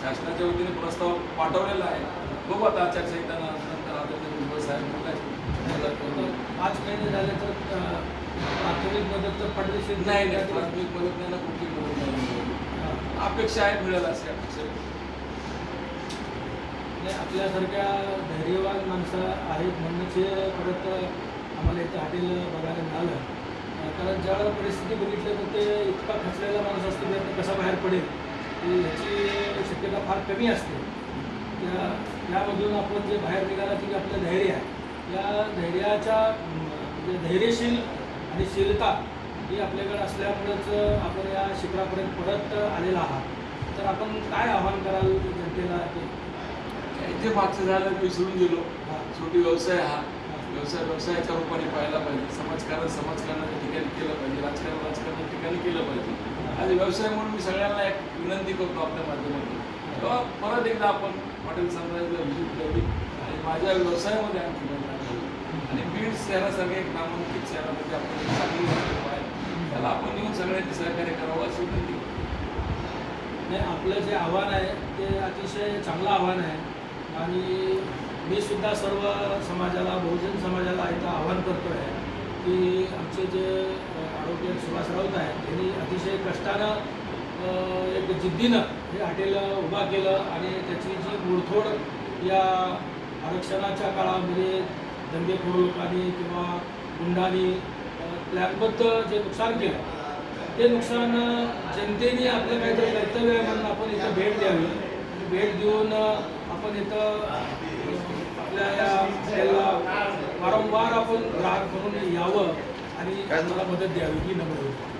शासनाच्या वतीने प्रस्ताव पाठवलेला आहे बघू आता आचारसंहिता नंतर आता साहेब. पाच महिने झाले तर प्राथमिक मदत तर पडदेशीर नाही नाही प्राथमिक मदत नाही ना कुठली मदत नाही. अपेक्षा आहे मिळेल अशी अपेक्षा. नाही, आपल्यासारख्या धैर्यवान माणसं आहेत म्हणूनच हे परत आम्हाला इथं हॉटेल बघायला मिळालं कारण ज्यावेळेला परिस्थिती बघितली तर ते इतका खचलेला माणूस असतो की आता कसा बाहेर पडेल ह्याची शक्यता फार कमी असते. त्या यामधून आपण जे बाहेर निघाला की आपलं धैर्य आहे. या धैर्याच्या म्हणजे धैर्यशील आणि शीलता ही आपल्याकडे असल्यामुळेच आपण या शिखरापर्यंत परत आलेला आहात. तर आपण काय आव्हान कराल जनतेला? की जे मागचं झालं विसरून गेलो. शेवटी व्यवसाय हा. व्यवसाय व्यवसायाच्या रूपाने पाहायला पाहिजे. समाजकारण समाजकारणाच्या ठिकाणी केलं पाहिजे. राजकारण राजकारणाच्या ठिकाणी केलं पाहिजे. आणि व्यवसाय म्हणून मी सगळ्यांना एक विनंती करतो आपल्या माध्यमातून. तेव्हा परत एकदा आपण हॉटेल सनराईजला व्हिजिट द्यावी आणि माझ्या व्यवसायामध्ये आणखी आणि बीड शहरासारख्या एक नामांकित शहरामध्ये आपण चांगली आहे त्याला आपण येऊन सगळ्यांनी सहकार्य करावं अशी विनंती नाही आपलं जे आव्हान आहे ते अतिशय चांगलं आव्हान आहे. आणि मी सुद्धा सर्व समाजाला बहुजन समाजाला इथं आव्हान करतो आहे की आमचे जे आरोग्य सुभाष राऊत आहेत त्यांनी अतिशय कष्टानं एक जिद्दीनं हे हॉटेल उभा केलं आणि त्याची जी मुळथोड या आरक्षणाच्या काळामध्ये दंगेखोर लोकांनी किंवा गुंडांनी प्लॅनबद्ध जे नुकसान केलं ते नुकसान जनतेने आपलं काहीतरी कर्तव्य आहे म्हणून आपण इथं भेट द्यावी भेट देऊन आपण इथं आपल्या या हॉटेलला वारंवार आपण ग्राहक म्हणून यावं आणि मला मदत द्यावी ही नम्र विनंती.